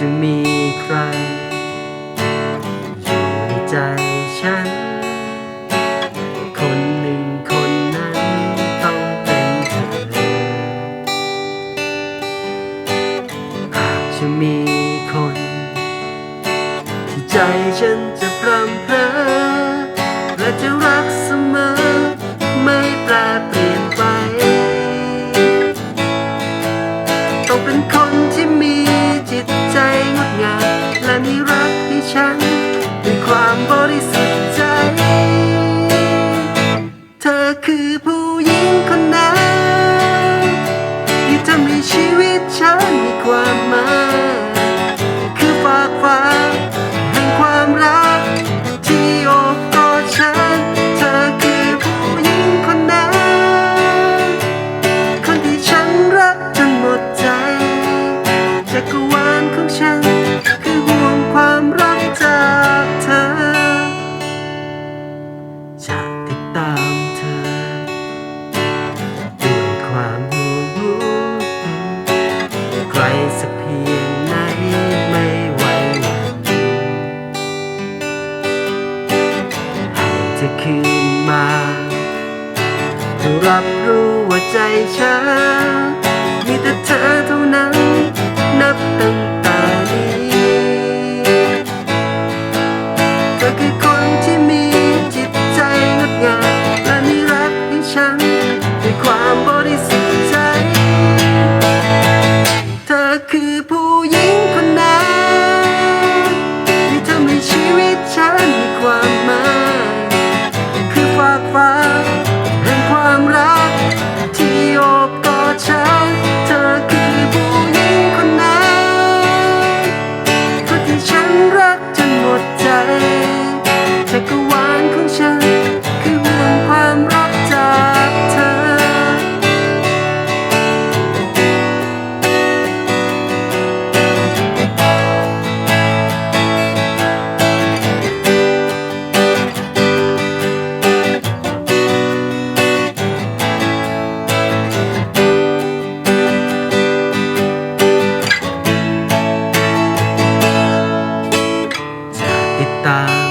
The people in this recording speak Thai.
จะมีใคร อยู่ในใจฉัน คนหนึ่งคนนั้นต้องเป็นเธอหากจะมีคน ที่ใจฉันจะพรำเพอและจะรักเสมอ ฉันด้วยความบริสุทธิ์ใจ เธอคือผู้หญิงคนนั้นที่ทำให้ชีวิตฉันมีความหมาย คือฝากฟ้าแห่งความรัก ที่โอบกอดฉัน เธอคือผู้หญิงคนนั้นคนที่ฉันรักจนหมดใจจักรวาลของฉัน มาเธอรับรู้ว่าใจฉันมีแต่เธอเท่านั้น นับตั้งแต่นี้เธอคือคนที่มีจิตใจงดงามและมีรักให้ฉันด้วยความบริสุทธิ์ใจ เธอคือผู้ 고맙다.